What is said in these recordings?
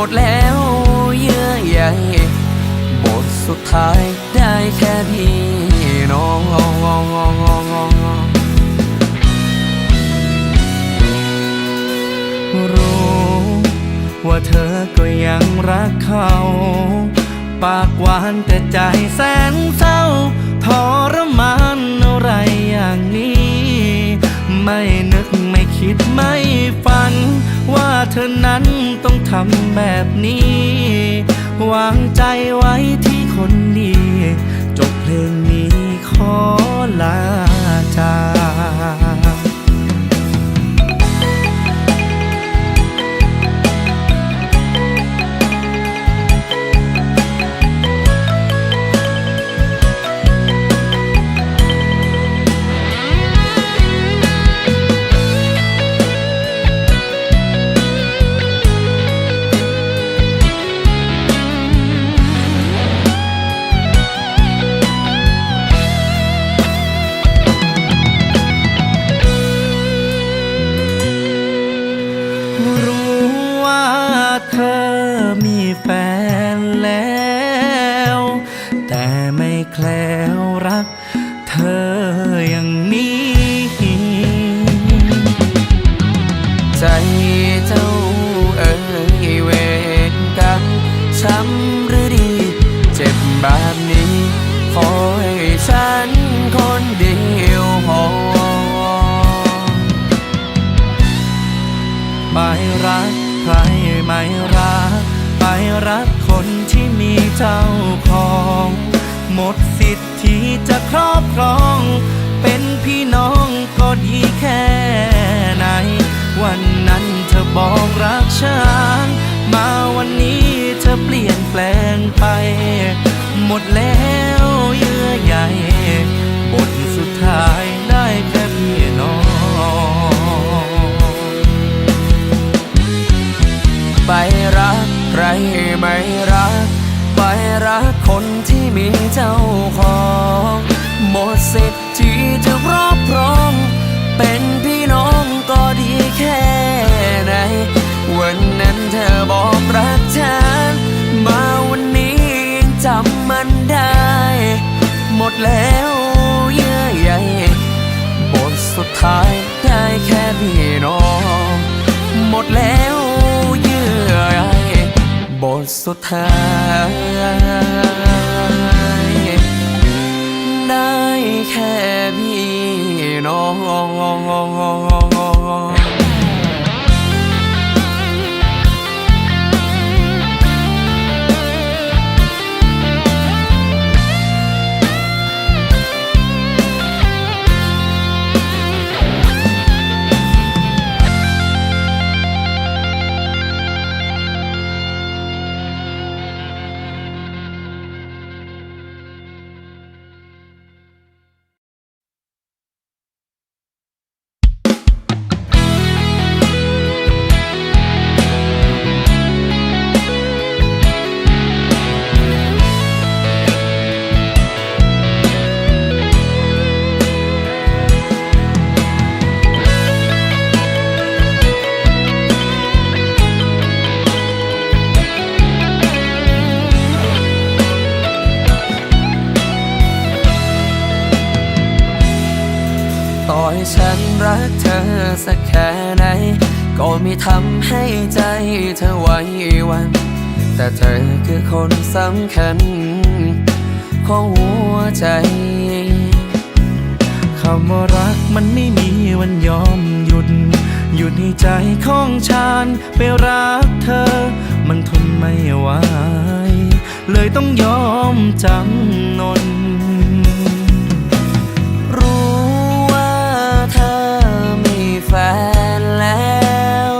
มดแล้วเยื่อใยบทสุดท้ายได้แค่พี่น้องรู้ว่าเธอก็ยังรักเขา ปากหวานแต่ใจแสนเศร้า ไม่นึกไม่คิดไม่ฝัน ว่าเธอนั้นต้องทำแบบนี้ วางใจไว้ที่คนดีจบเพลงนี้ขอลาจาก บอกรักฉัน มาวันนี้เธอเปลี่ยนแปลงไป หมดแล้วเยื่อใยบทสุดท้ายได้แค่พี่น้อง ไปรักใครไม่รัก ไปรักคนที่มีเจ้าของ หมดสิ ดแล้วเยื่อใยบทสุดท้ายได้แค่พี่น้องหมดแล้วเยื่อใยบทสุดท้ายได้แค่พี่น้อง ฉันรักเธอสักแค่ไหน ก็ไม่ทำให้ใจเธอไหว้หวัน แต่เธอคือคนสำคัญ ของหัวใจคำว่ารักมันไม่มีวันยอมหยุด หยุดให้ใจของฉันไปรักเธอ มันทนไม่ไหวเลยต้องยอมจำนน แฟนแล้ว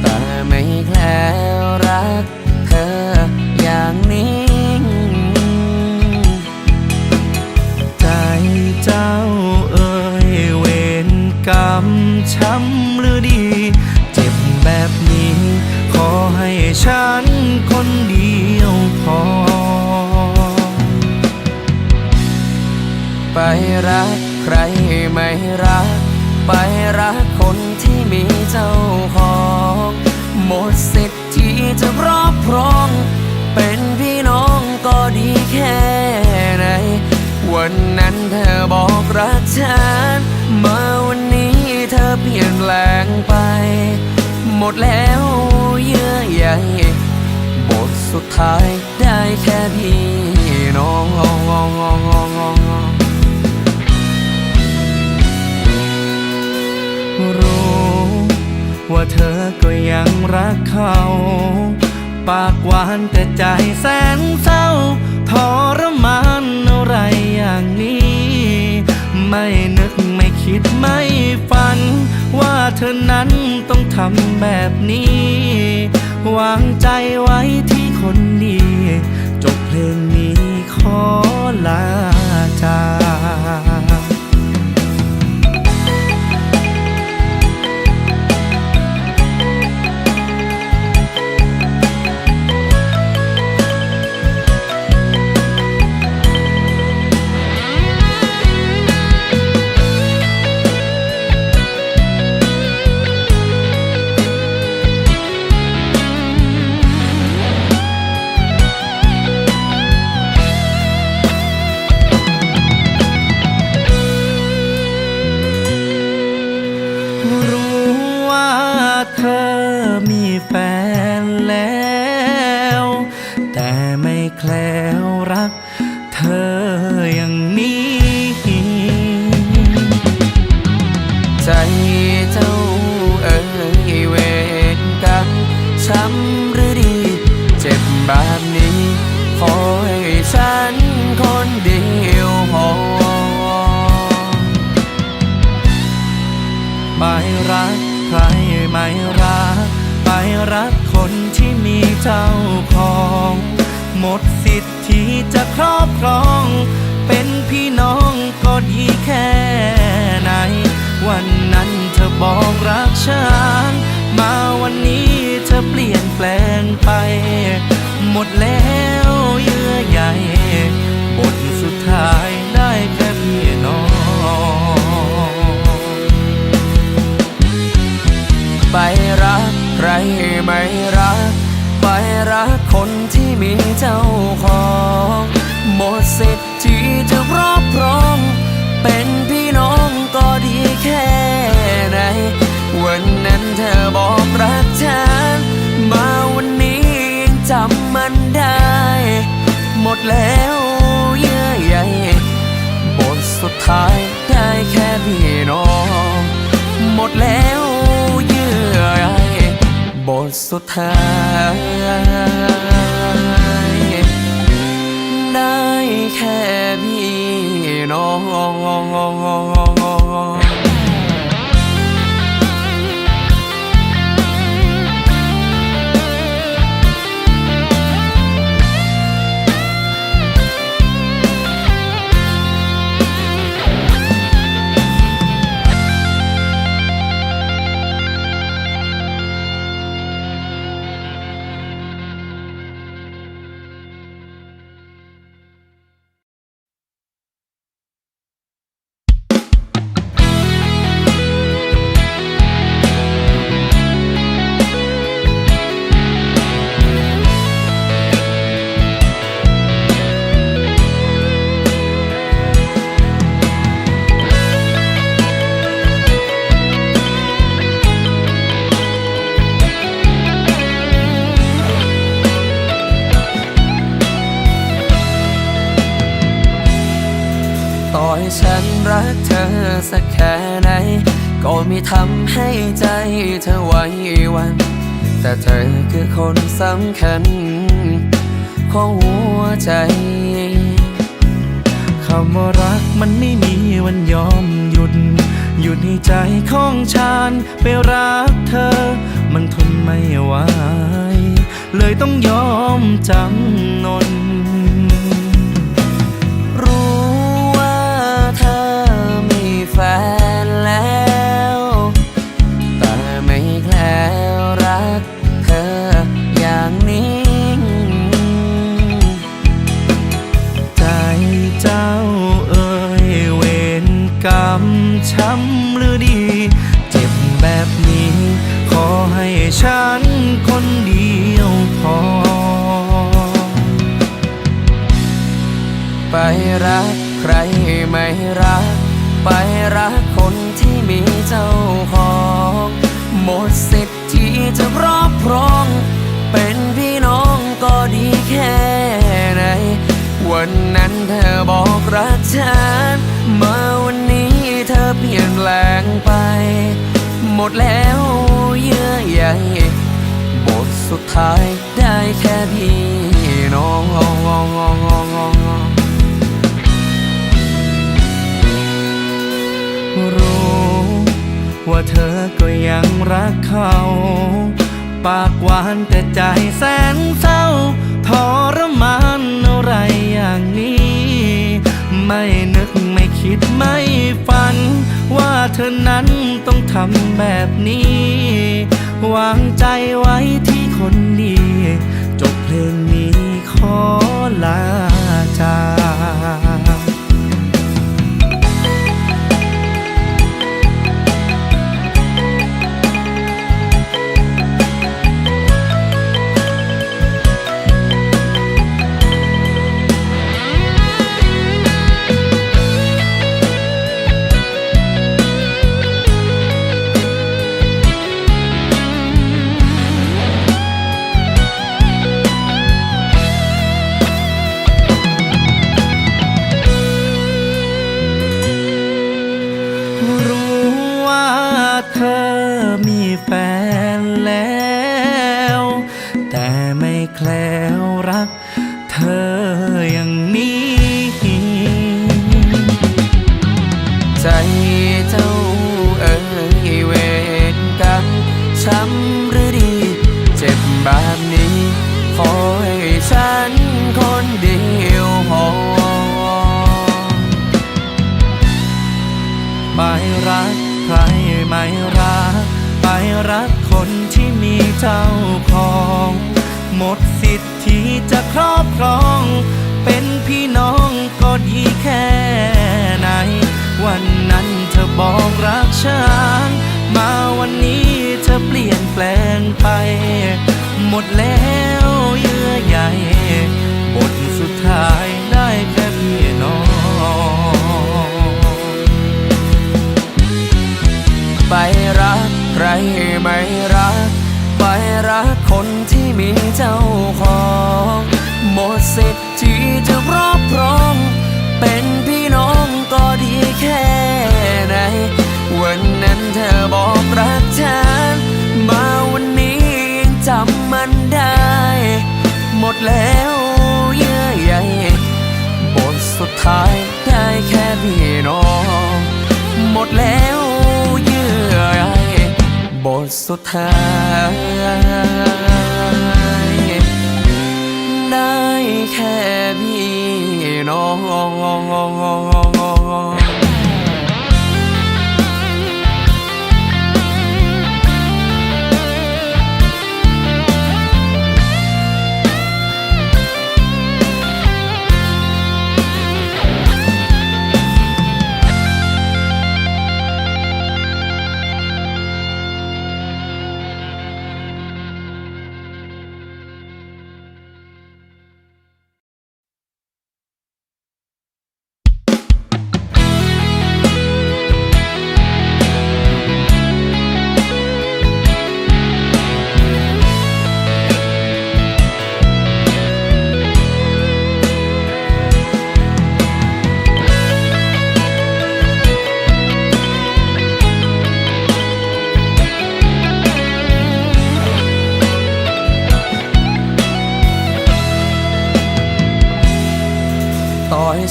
แต่ไม่แคล้วรักเธออย่างนี้ใจเจ้าเอ่ยเวรกรรมช้ำ จะรอบครอง เป็นพี่น้องก็ดีแค่ไหน วันนั้นเธอบอกรักฉันมาวันนี้เธอเปลี่ยนแปลงไป หมดแล้วเยื่อใยบทสุดท้ายได้แค่พี่น้อง ว่าเธอก็ยังรักเขา ปากหวานแต่ใจแสนเศร้าทรมานอะไรอย่างนี้ ไม่นึกไม่คิดไม่ฝัน ว่าเธอนั้นต้องทำแบบนี้ วางใจไว้ที่คนดีจบเพลงนี้ขอลาจาก เจ้าของ หมดสิทธิ์ที่จะครอบครอง เป็นพี่น้องก็ดีแค่ไหน วันนั้นเธอบอกรักฉัน มาวันนี้เธอเปลี่ยนแปลงไป หมดแล้วเยื่อใยบทสุดท้ายได้แค่พี่น้อง ไปรักใครไม่รัก รักคนที่มีเจ้าของ หมดสิทธิ์ที่จะรอบรอง เป็นพี่น้องก็ดีแค่ไหน วันนั้นเธอบอกรักฉัน มาวันนี้ยังจำมันได้ หมดแล้วเยื่อใยบทสุดท้ายได้แค่พี่น้อง หมดแล้ว บทสุดท้าย ได้แค่พี่น้อง ไม่ทำให้ใจเธอไหวหวัน แต่เธอคือคนสำคัญ ของหัวใจคำว่ารักมันไม่มีวันยอมหยุด หยุดให้ใจของฉันไปรักเธอ มันทนไม่ไหวเลยต้องยอมจำนน รู้ว่าเธอมีแฟน ช้ำหรือดี เจ็บแบบนี้ ขอให้ฉันคนเดียวพอ ไปรักใครไม่รัก ไปรัก ดแล้วเยื่อใยบทสุดท้ายได้แค่พี่น้องรู้ว่าเธอก็ยังรักเขา ปากหวานแต่ใจแสนเศร้าทรมานอะไรอย่างนี้ ไม่นึกไม่คิดไม่ฝัน ว่าเธอนั้นต้องทำแบบนี้ วางใจไว้ที่คนดีจบเพลงนี้ขอลาจาก ที่มีเจ้าของ หมดสิทธิจะครอบครอง เป็นพี่น้องก็ดีแค่ไหน วันนั้นเธอบอกรักฉันมาวันนี้เธอเปลี่ยนแปลงไป หมดแล้วเยื่อใยบทสุดท้ายได้แค่พี่น้อง ไปรัก ใครไม่รัก ไปรักคนที่มีเจ้าของหมดสิทธิ์ที่จะรอบรอง เป็นพี่น้องก็ดีแค่ไหน วันนั้นเธอบอกรักฉัน มาวันนี้ยังจำมันได้ หมดแล้วเยื่อใยบทสุดท้ายได้แค่พี่น้อง หมดแล้ว ดสุดท้าย ได้แค่พี่น้อง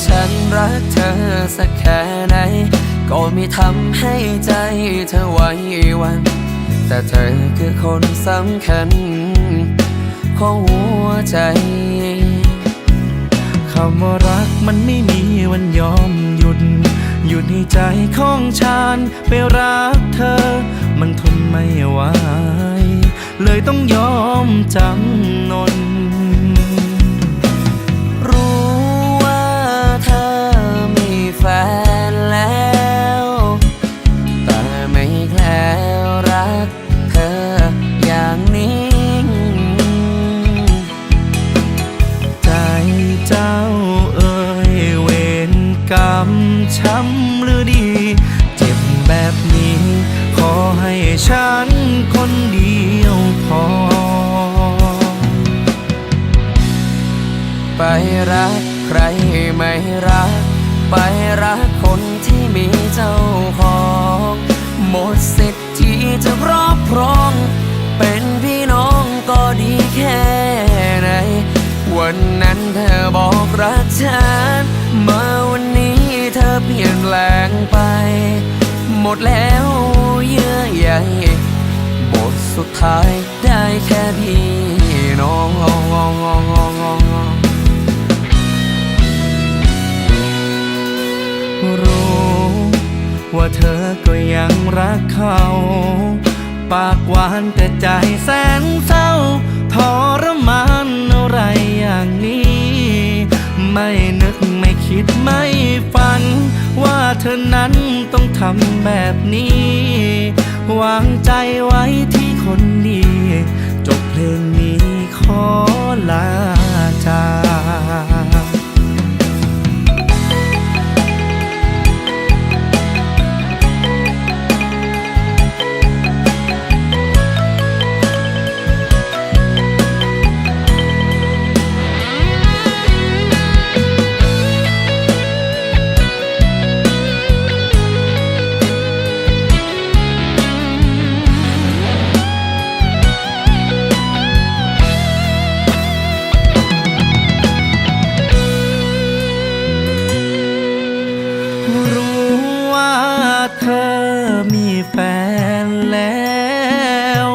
ฉันรักเธอสักแค่ไหน ก็ม่ทำให้ใจเธอไหว้หวัน แต่เธอคือคนสำคัญ ของหัวใจคำว่ารักมันไม่มีวันยอมหยุด หยุดให้ใจของฉันไปรักเธอ มันทนไม่ไหวเลยต้องยอมจำนน นแล้ว แต่ไม่แคล้วรักเธออย่างนี้ใจเจ้าเอ่ยเวรกรรมช้ำหรือดี เจ็บแบบนี้ ขอให้ฉันคนเดียวพอ ไปรักใครไม่รัก รักคนที่มีเจ้าของ หมดสิทธิ์ที่จะครอบครอง เป็นพี่น้องก็ดีแค่ไหน วันนั้นเธอบอกรักฉันมาวันนี้เธอเปลี่ยนแปลงไป หมดแล้วเยื่อใยบทสุดท้ายได้แค่พี่น้อง ว่าเธอก็ยังรักเขา ปากหวานแต่ใจแสนเศร้าทรมานอะไรอย่างนี้ ไม่นึกไม่คิดไม่ฝัน ว่าเธอนั้นต้องทำแบบนี้ วางใจไว้ที่คนดีจบเพลงนี้ขอลาจาก มีแฟนแล้ว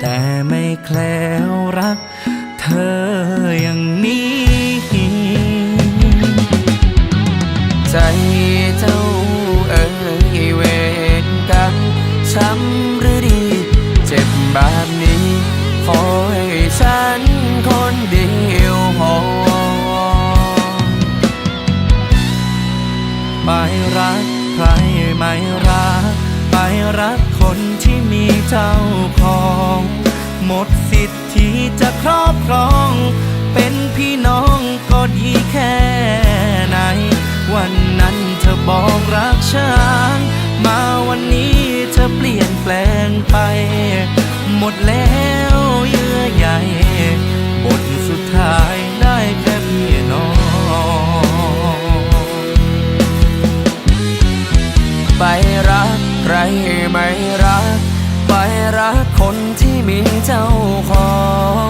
แต่ไม่แคล้ว เจ้าของ หมดสิทธิจะครอบครอง เป็นพี่น้องก็ดีแค่ไหน วันนั้นเธอบอกรักฉัน มาวันนี้เธอเปลี่ยนแปลงไป หมดแล้วเยื่อใยบทสุดท้ายได้แค่พี่น้องไปรักใครไม่ รักคนที่มีเจ้าของ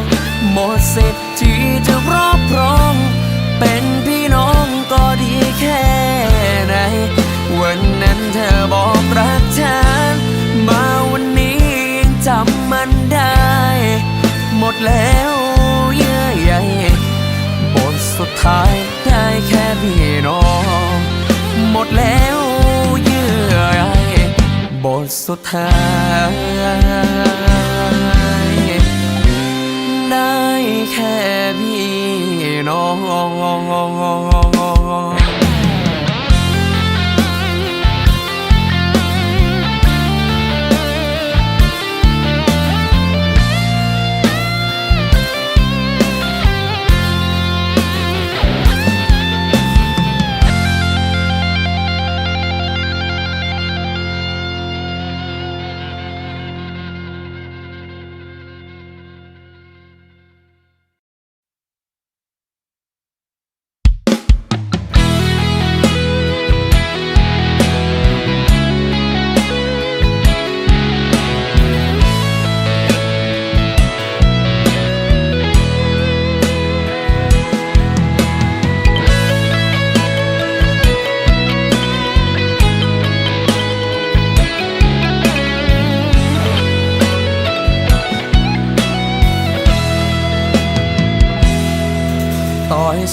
หมดสิทธิ์ที่จะรอบครองเป็นพี่น้องก็ดีแค่ไหน วันนั้นเธอบอกรักฉันมาวันนี้ยังจำมันได้ หมดแล้วเยื่อใยบทสุดท้ายได้แค่พี่น้อง หมดแล้วเยื่อใย บทสุดท้าย ได้แค่พี่น้อง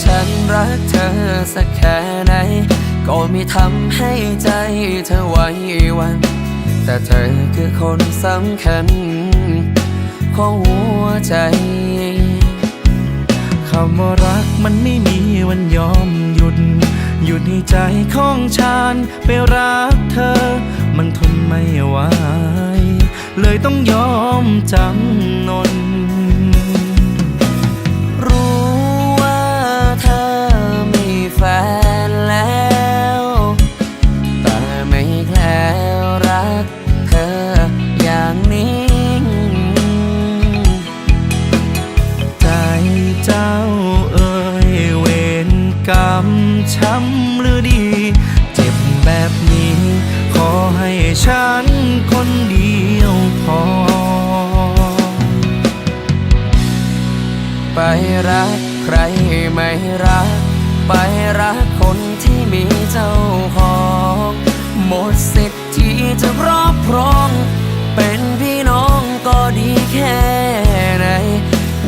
ฉันรักเธอสักแค่ไหน ก็ม่ทำให้ใจเธอไหว้วัน แต่เธอคือคนสำคัญ ของหัวใจคำว่ารักมันไม่มีวันยอมหยุด หยุดให้ใจของฉันไปรักเธอ มันทนไม่ไหวเลยต้องยอมจำนน มี เจ้าของ หมดสิทธิ์ที่จะรอบครอง เป็นพี่น้องก็ดีแค่ไหน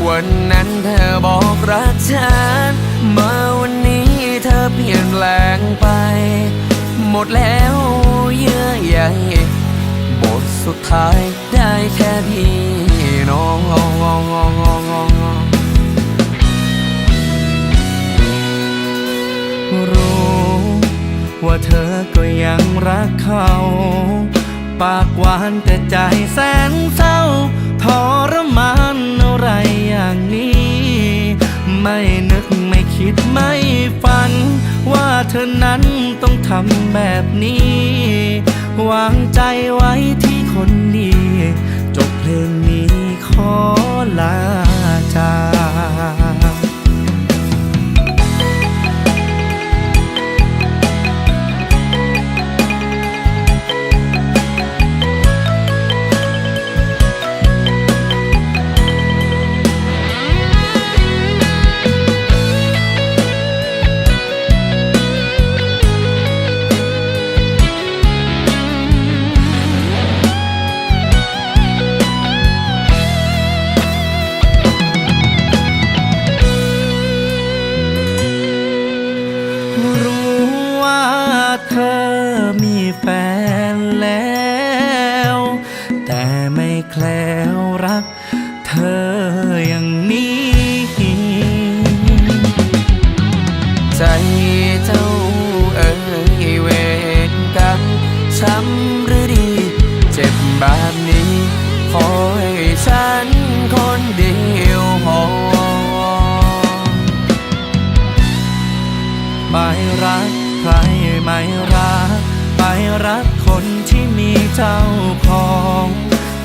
วันนั้นเธอบอกรักฉันมาวันนี้เธอเปลี่ยนแปลงไป หมดแล้วเยื่อใยบทสุดท้ายได้แค่พี่น้อง ว่าเธอก็ยังรักเขา ปากหวานแต่ใจแสนเศร้าทรมานอะไรอย่างนี้ ไม่นึกไม่คิดไม่ฝัน ว่าเธอนั้นต้องทำแบบนี้วางใจไว้ที่คนดี จบเพลงนี้ขอลาจาก รัก ไปรักคนที่มีเจ้าของ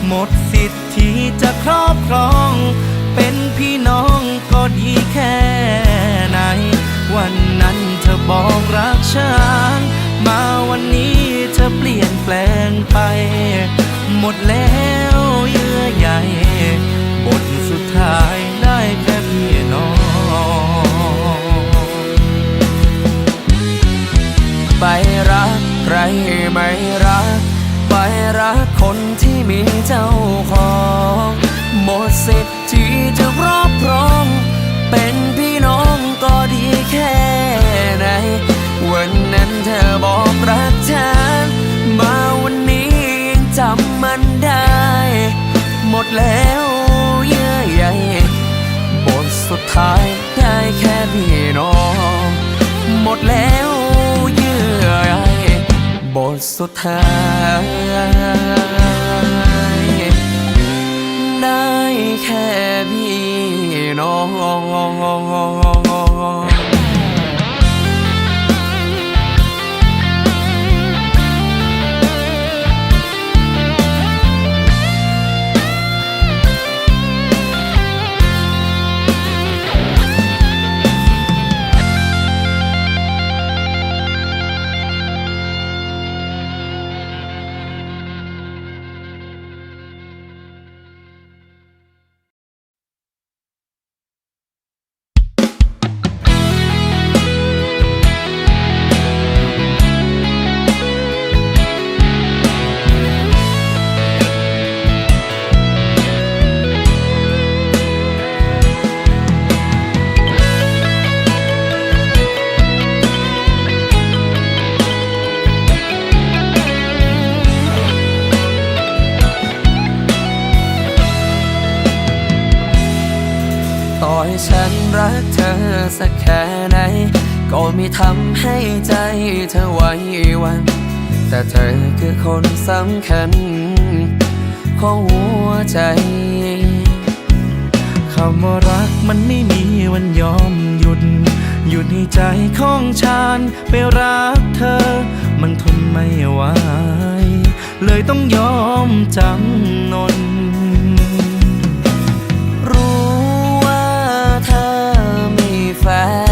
หมดสิทธิ์ที่จะครอบครอง เป็นพี่น้องก็ดีแค่ไหน วันนั้นเธอบอกรักฉัน มาวันนี้เธอเปลี่ยนแปลงไป หมดแล้วเยื่อใยบทสุดท้าย ไปรักใครไม่รัก ไปรักคนที่มีเจ้าของ หมดสิทธิ์ที่จะครอบครอง เป็นพี่น้องก็ดีแค่ไหน วันนั้นเธอบอกรักฉัน มาวันนี้ยังจำมันได้ หมดแล้วเยื่อใยบทสุดท้ายได้แค่พี่น้อง หมดแล้ว ดสุดท้าย ได้แค่พี่น้อง ไม่ทำให้ใจเธอไหวหวัน แต่เธอคือคนสำคัญ ของหัวใจคำว่ารักมันไม่มีวันยอมหยุด หยุดให้ใจของฉันไปรักเธอ มันทนไม่ไหวเลยต้องยอมจำนนรู้ว่าเธอมีแฟน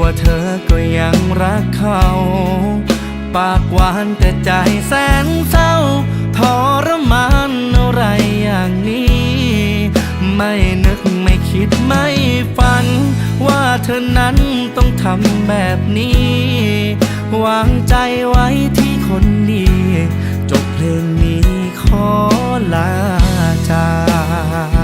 ว่าเธอก็ยังรักเขา ปากหวานแต่ใจแสนเศร้าทรมานอะไรอย่างนี้ ไม่นึกไม่คิดไม่ฝัน ว่าเธอนั้นต้องทำแบบนี้วางใจไว้ที่คนดีจบเพลงนี้ขอลาจาก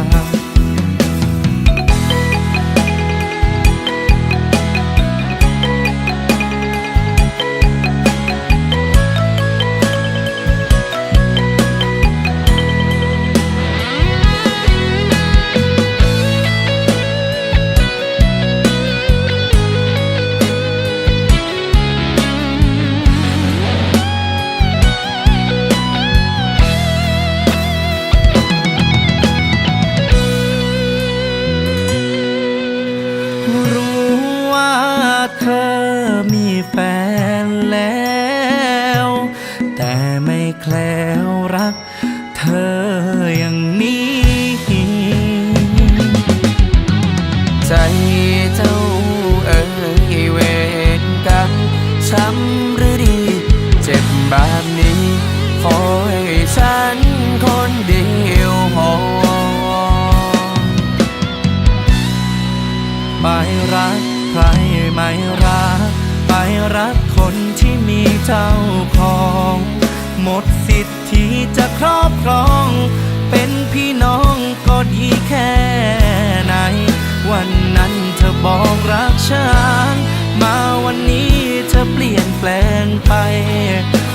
บอกรักฉัน มาวันนี้เธอเปลี่ยนแปลงไป